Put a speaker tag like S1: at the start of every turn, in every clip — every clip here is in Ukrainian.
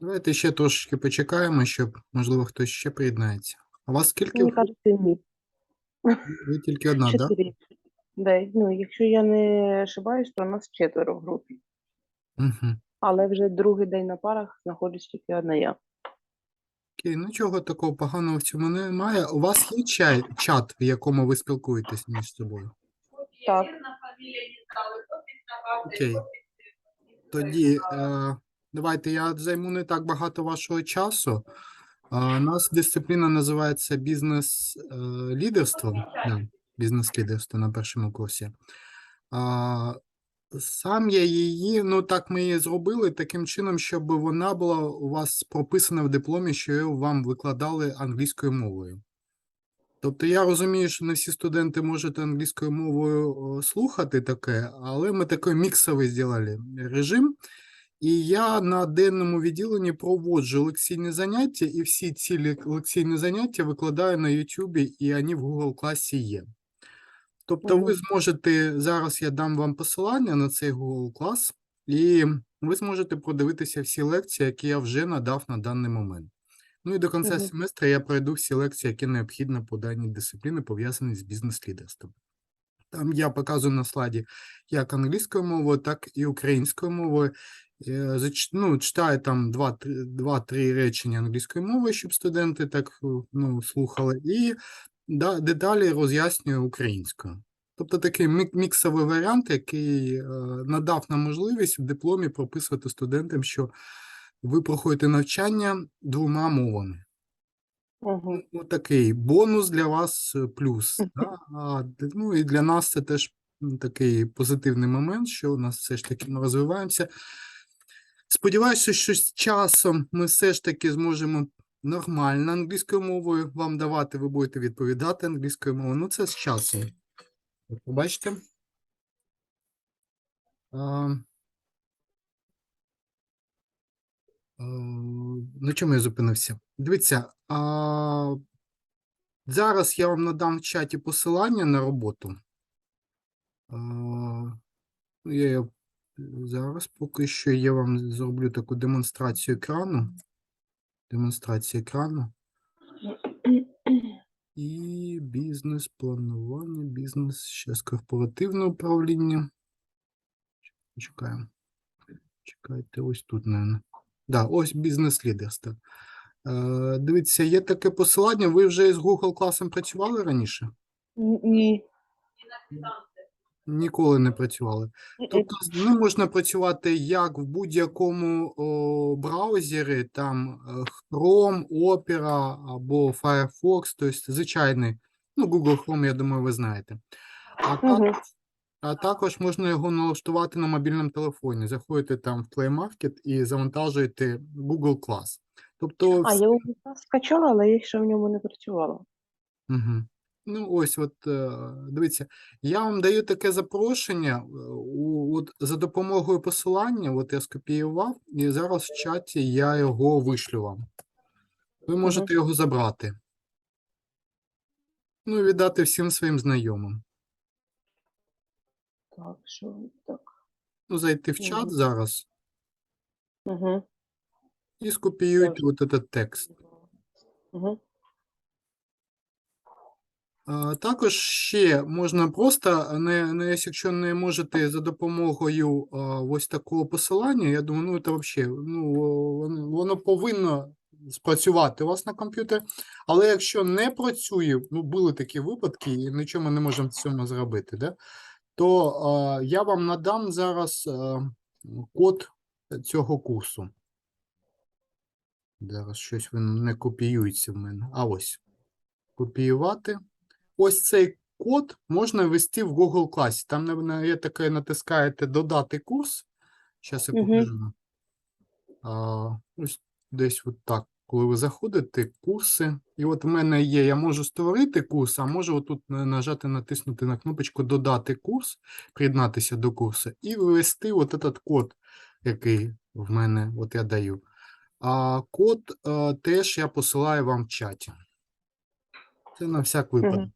S1: Давайте ще трошечки почекаємо, щоб, можливо, хтось ще приєднається. А у вас скільки?
S2: Мені кажуть, ні.
S1: Ви тільки одна, так? Да?
S2: Да, ну, якщо я не ошибаюсь, то у нас четверо в групі.
S1: Угу.
S2: Але вже другий день на парах знаходжусь тільки одна я.
S1: Окей, нічого такого поганого в цьому немає. У вас є чай, чат, в якому ви спілкуєтесь між собою?
S2: Так.
S1: Окей. Тоді е, давайте я займу не так багато вашого часу. У нас дисципліна називається бізнес-лідерство. Бізнес-лідерство на першому курсі. Сам я її, ну так ми її зробили таким чином, щоб вона була у вас прописана в дипломі, що її вам викладали англійською мовою. Тобто я розумію, що не всі студенти можуть англійською мовою слухати таке, але ми такий міксовий зробили режим. І я на денному відділенні проводжу лекційні заняття, і всі ці лекційні заняття викладаю на YouTube, і вони в Google класі є. Тобто ви зможете, зараз я дам вам посилання на цей Google клас, і ви зможете продивитися всі лекції, які я вже надав на даний момент. Ну і до кінця
S2: Мгм.
S1: семестру я пройду всі лекції, які необхідно по даній дисципліні, пов'язані з бізнес-лідерством. Там я показую на слайді як англійською мовою, так і українською мовою. Е, Ну, читаю там два-три речення англійською мовою, щоб студенти так е, ну, слухали, і да, деталі роз'яснюю українською. Тобто такий мік- міксовий варіант, який е, надав нам можливість в дипломі прописувати студентам, що ви проходите навчання двома мовами.
S2: Угу.
S1: Ну, такий бонус для вас плюс. Да? А, ну і для нас це теж такий позитивний момент, що у нас все ж таки ми розвиваємося. Сподіваюся, що з часом ми все ж таки зможемо нормально англійською мовою вам давати, ви будете відповідати англійською мовою. Ну, це з часом. От Побачите? А, на чому я зупинився? Дивіться, а, зараз я вам надам в чаті посилання на роботу. А, я зараз поки що я вам зроблю таку демонстрацію екрану. Демонстрацію екрану. І бізнес-планування, бізнес, зараз корпоративне управління. Чекаємо. Чекайте, ось тут, мабуть. Да, ось бізнес-лідерство. Е, дивіться, є таке посилання. Ви вже з Google класом працювали раніше?
S2: Ні.
S1: Ніколи не працювали. Тобто з ним можна працювати як в будь-якому браузері, там е, Chrome, Opera або Firefox, тобто звичайний, ну, Google Chrome, я думаю, ви знаєте. А також, а також можна його налаштувати на мобільному телефоні. Заходите там в Play Market і завантажуєте Google Class. Тобто,
S2: А, я його скачала, але я ще в ньому не працювала.
S1: Угу. Ну, ось, от, е, дивіться, я вам даю таке запрошення, е, от за допомогою посилання, от я скопіював, і зараз в чаті я його вишлю вам. Ви можете його забрати. Ну, і віддати всім своїм знайомим.
S2: Так, що так.
S1: Ну, зайти в чат зараз
S2: Угу.
S1: і скопіюйте
S2: вже-
S1: от этот текст.
S2: Угу.
S1: Також ще можна просто, не, не, якщо не можете за допомогою ось такого посилання, я думаю, ну це взагалі, ну, воно, воно повинно спрацювати у вас на комп'ютері. Але якщо не працює, ну були такі випадки, і нічого ми не можемо в цьому зробити, да? то а, я вам надам зараз а, код цього курсу. Зараз щось він не копіюється в мене. А ось. Копіювати. Ось цей код можна ввести в Google класі. Там на- є таке, натискаєте додати курс. Зараз я покажу. А, ось десь от так. Коли ви заходите, курси. І от в мене є, я можу створити курс, а можу отут нажати, натиснути на кнопочку Додати курс, приєднатися до курсу і ввести от этот код, який в мене от я даю. А код е, теж я посилаю вам в чаті. Це на всяк випадок.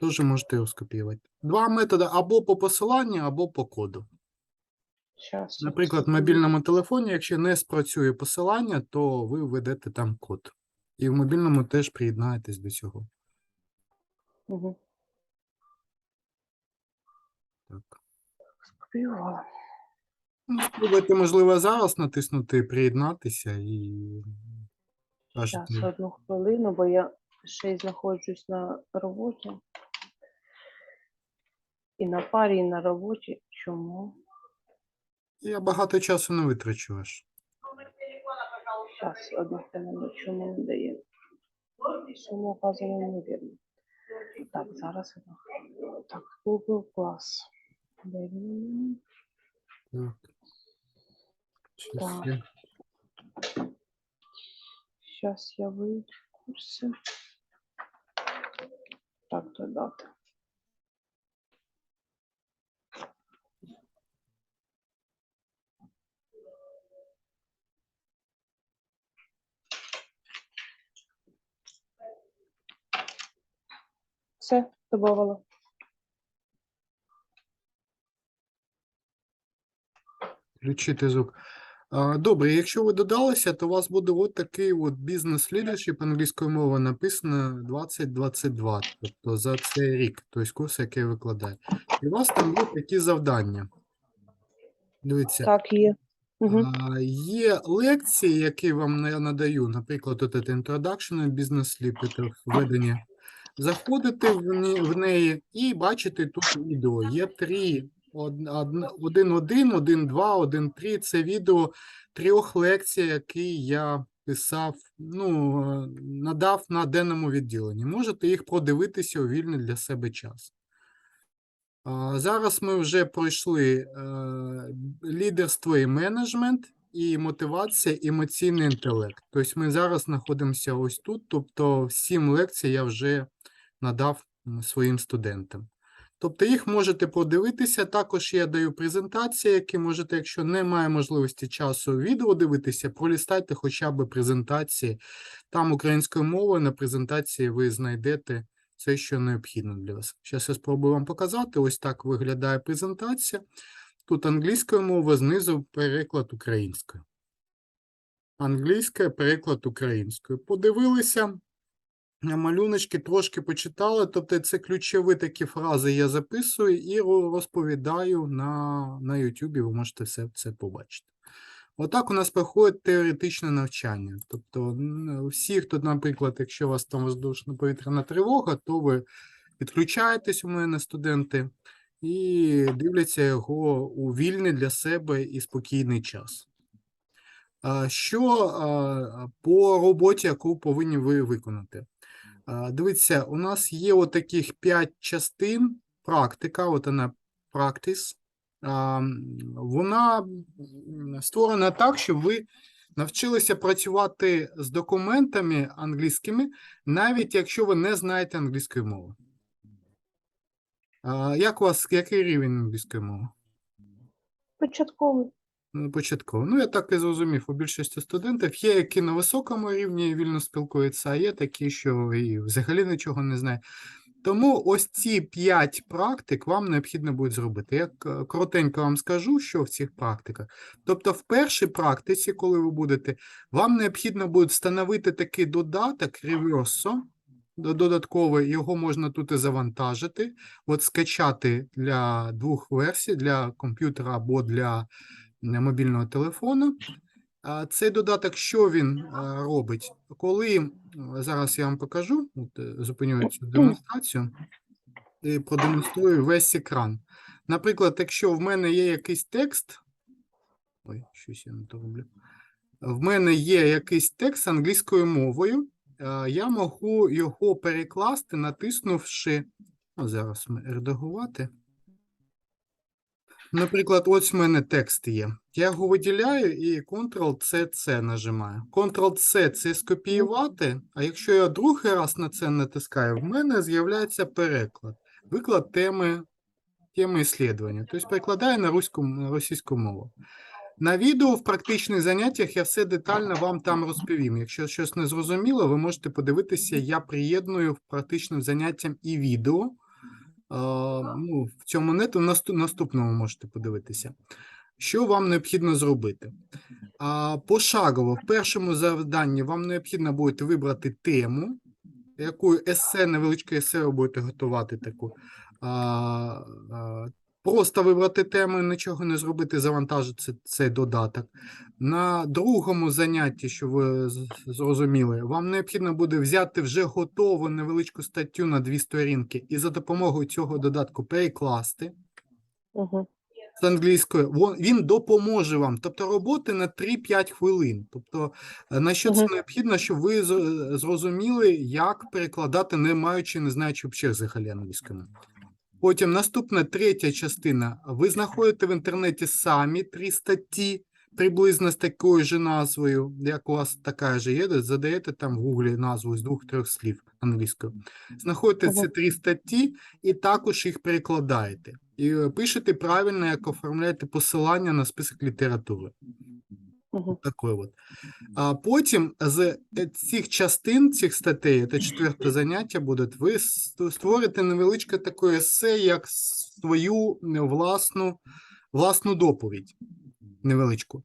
S1: Теж можете його скопіювати. Два методи або по посиланню, або по коду.
S2: Щас,
S1: Наприклад, в мобільному телефоні, якщо не спрацює посилання, то ви введете там код. І в мобільному теж приєднаєтесь до цього.
S2: Мгм.
S1: Так.
S2: Скопіювала.
S1: Ну, спробуйте, можливо, зараз натиснути приєднатися і
S2: Зараз одну хвилину, бо я ще й знаходжусь на роботі. І на парі, і на роботі. Чому?
S1: я багато часу не витрачу аж.
S2: Зараз, одну хвилину, чому не дає? Сума вказана невірно. Так, зараз. Так, Google мене?
S1: Так. Щас я-
S2: Сейчас я выйду в курсе. Так, додати. Все, добавила.
S1: Включити звук. Добре, якщо ви додалися, то у вас буде от такий от бізнес лідершіп англійською мовою написано 2022, тобто за цей рік, тобто курс, який я викладаю. І у вас там є такі завдання. Дивіться,
S2: Так, є. Угу.
S1: а, є лекції, які вам я надаю, наприклад, от це Introduction Business Lead, це введення. Заходите в, не- в неї і бачите тут відео. Є три, один, один, один, два, один, три. Це відео трьох лекцій, які я писав, ну, е, надав на денному відділенні. Можете їх продивитися у вільний для себе час. Зараз ми вже пройшли е, лідерство і менеджмент, і мотивація, емоційний інтелект. Тобто ми зараз знаходимося ось тут, тобто сім лекцій я вже надав своїм студентам. Тобто їх можете подивитися. Також я даю презентації, які можете, якщо немає можливості часу відео дивитися, пролістайте хоча б презентації. Там українською мовою на презентації ви знайдете все, що необхідно для вас. Зараз я спробую вам показати. Ось так виглядає презентація. Тут англійською мовою, знизу переклад українською. Англійська, переклад українською. Подивилися на малюночки, трошки почитали. Тобто, це ключові такі фрази я записую і розповідаю на, на YouTube. Ви можете все це побачити. Отак у нас проходить теоретичне навчання. Тобто, всі, хто, наприклад, якщо у вас там воздушно-повітряна тривога, то ви підключаєтесь у мене, студенти, і дивляться його у вільний для себе і спокійний час. Що по роботі, яку повинні ви виконати? Дивіться, у нас є отаких 5 частин. Практика, от вона practice. Вона створена так, щоб ви навчилися працювати з документами англійськими, навіть якщо ви не знаєте англійської мови. А, Як у вас, який рівень англійської мови?
S2: Початковий.
S1: Ну, Початково. Ну, я так і зрозумів, у більшості студентів є, які на високому рівні вільно спілкуються, а є такі, що і взагалі нічого не знають. Тому ось ці п'ять практик вам необхідно буде зробити. Я коротенько вам скажу, що в цих практиках. Тобто, в першій практиці, коли ви будете, вам необхідно буде встановити такий додаток до- додатковий, його можна тут і завантажити, от скачати для двох версій, для комп'ютера або для мобільного телефону. А Цей додаток, що він робить? Коли зараз я вам покажу, от, е, зупиню цю демонстрацію і продемонструю весь екран. Наприклад, якщо в мене є якийсь текст, ой, щось я не то роблю. В мене є якийсь текст англійською мовою, я можу його перекласти, натиснувши, ну, зараз ми редагувати. Наприклад, ось в мене текст є. Я його виділяю і Ctrl-C-C нажимаю. Ctrl-C це скопіювати, а якщо я другий раз на це натискаю, в мене з'являється переклад. Виклад теми, теми іслідування. Тобто перекладаю на, руську, на російську мову. На відео в практичних заняттях я все детально вам там розповім. Якщо щось не зрозуміло, ви можете подивитися, я приєдную в практичним заняттям і відео. Ну, в цьому нету наступ- наступному можете подивитися. Що вам необхідно зробити? Пошагово, в першому завданні вам необхідно буде вибрати тему, яку есе, невеличке есе ви будете готувати таку. Просто вибрати тему, нічого не зробити, завантажити цей додаток. На другому занятті, що ви зрозуміли, вам необхідно буде взяти вже готову невеличку статтю на дві сторінки і за допомогою цього додатку перекласти
S2: Угу.
S1: з англійської. Він допоможе вам. Тобто роботи на 3-5 хвилин. Тобто, е, на що це необхідно, щоб ви зрозуміли, як перекладати, не маючи, не знаючи взагалі англійської. мови. Потім наступна третя частина. Ви знаходите в інтернеті самі три статті, приблизно з такою ж назвою, як у вас така ж є, задаєте там в гуглі назву з двох-трьох слів англійською. Знаходите ці три статті і також їх перекладаєте. І е, пишете правильно, як оформляєте посилання на список літератури.
S2: Угу.
S1: Такой от. А потім з цих частин, цих статей, це четверте заняття буде, ви створите невеличке таке есе, як свою власну, власну доповідь невеличку.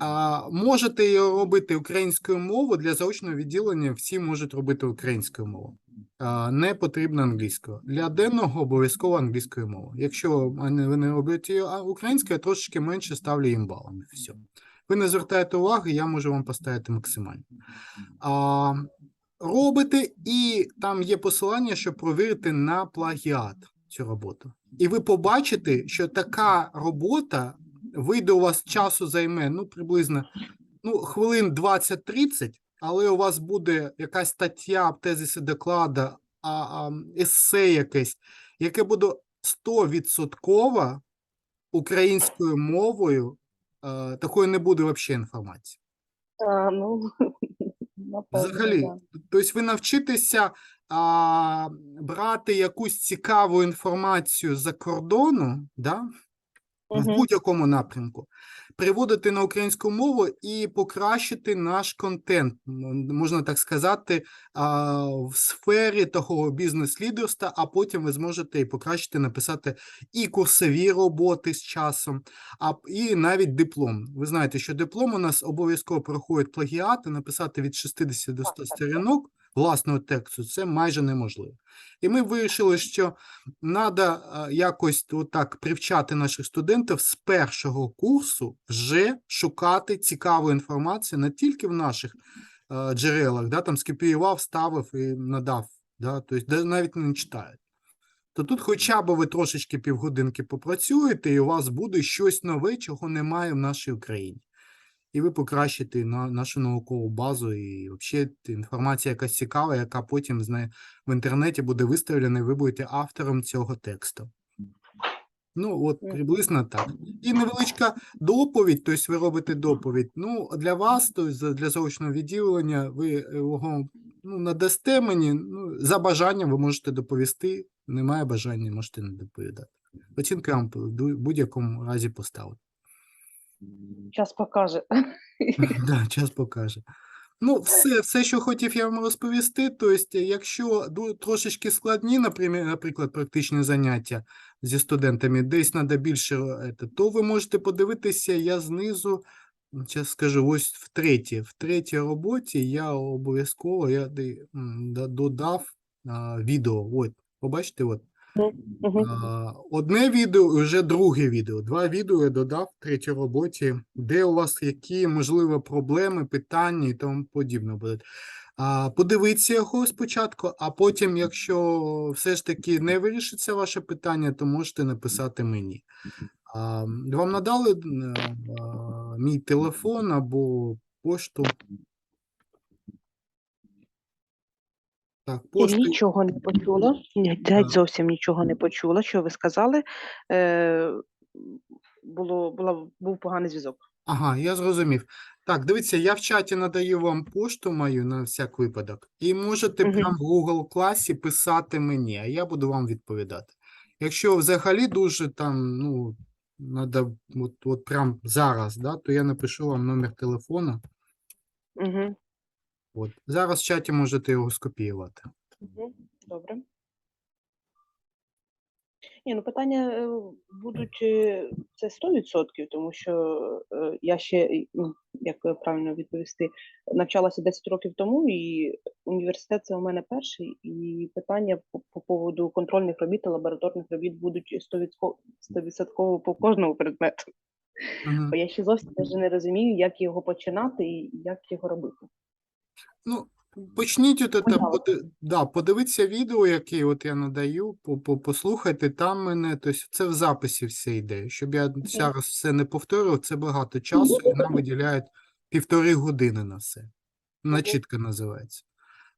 S1: А можете її робити українською мовою для заочного відділення. Всі можуть робити українською мовою. Не потрібно англійською. Для денного обов'язково англійською мовою. Якщо вони не роблять її українською, я трошки менше ставлю їм балами. Все. Ви не звертаєте уваги, я можу вам поставити максимально. А, робите, і там є посилання, щоб провірити на плагіат цю роботу. І ви побачите, що така робота вийде у вас часу займе ну, приблизно ну, хвилин 20-30, але у вас буде якась стаття, тезиси доклада, а, а, есе якесь, яке буде 100% українською мовою. Такої не буде взагалі інформації.
S2: А, ну, напевно,
S1: Взагалі,
S2: да.
S1: тобто ви навчитеся а, брати якусь цікаву інформацію з-за кордону, да, в будь-якому напрямку, приводити на українську мову і покращити наш контент, можна так сказати, в сфері того бізнес-лідерства, а потім ви зможете і покращити написати і курсові роботи з часом, а і навіть диплом. Ви знаєте, що диплом у нас обов'язково проходить плагіати, написати від 60 до 100 сторінок власного тексту це майже неможливо. І ми вирішили, що треба якось отак привчати наших студентів з першого курсу вже шукати цікаву інформацію не тільки в наших е, джерелах, да, там скопіював, ставив і надав, да, тобто навіть не читають. То тут хоча б ви трошечки півгодинки попрацюєте, і у вас буде щось нове, чого немає в нашій Україні. І ви покращите на, нашу наукову базу, і взагалі інформація якась цікава, яка потім в інтернеті буде виставлена, і ви будете автором цього тексту. Ну, от приблизно так. І невеличка доповідь, тобто ви робите доповідь. Ну, для вас, тобто для заочного відділення, ви його ну, надасте мені, ну, за бажанням ви можете доповісти, немає бажання, можете не доповідати. Оцінку я вам в будь-якому разі поставити.
S2: Час покаже.
S1: Да, час покаже. Ну, все, все, що хотів я вам розповісти. Тобто, якщо трошечки складні, наприклад, практичні заняття зі студентами, десь треба більше, е, то ви можете подивитися, я знизу, зараз скажу, ось в третій, в третій роботі я обов'язково я додав відео. От, побачите, от. Одне відео вже друге відео. Два відео я додав третій роботі, де у вас які, можливо, проблеми, питання і тому подібне. А, Подивіться його спочатку, а потім, якщо все ж таки не вирішиться ваше питання, то можете написати мені. Вам надали мій телефон або пошту? Так,
S2: Я нічого не почула. Ні, геть зовсім нічого не почула, що ви сказали. Е, було, була, був поганий зв'язок.
S1: Ага, я зрозумів. Так, дивіться, я в чаті надаю вам пошту мою на всяк випадок, і можете
S2: Мгм.
S1: прямо в Google класі писати мені, а я буду вам відповідати. Якщо взагалі дуже там, ну, надо от, от прям зараз, да, то я напишу вам номер телефона.
S2: Угу.
S1: От. Зараз в чаті можете його скопіювати.
S2: Угу. Добре. Ні, ну питання е, будуть е, це 100%, тому що е, я ще, ну, як правильно відповісти, навчалася 10 років тому, і університет це у мене перший, і питання по, по поводу контрольних робіт і лабораторних робіт будуть 100%, 100% по кожному предмету.
S1: Мгм.
S2: Бо я ще зовсім не розумію, як його починати і як його робити.
S1: Ну, почніть от це, поди- да, подивіться відео, яке от я надаю, по- по- послухайте там мене, тобто це в записі все йде. Щоб я зараз все не повторював, це багато часу, і нам виділяють півтори години на все. Начітка називається.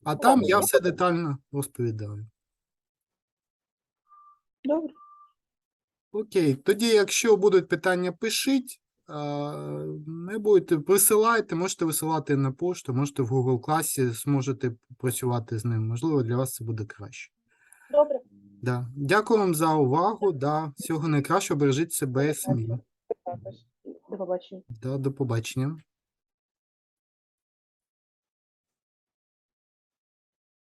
S1: А там я все детально розповідаю.
S2: Добре.
S1: Окей, тоді, якщо будуть питання, пишіть. Не будете, присилайте, можете висилати на пошту, можете в Google класі, зможете працювати з ним. Можливо, для вас це буде краще.
S2: Добре.
S1: Да. Дякую вам за увагу. Да. Всього найкращого, бережіть себе самі.
S2: Також. До побачення.
S1: Да, до побачення.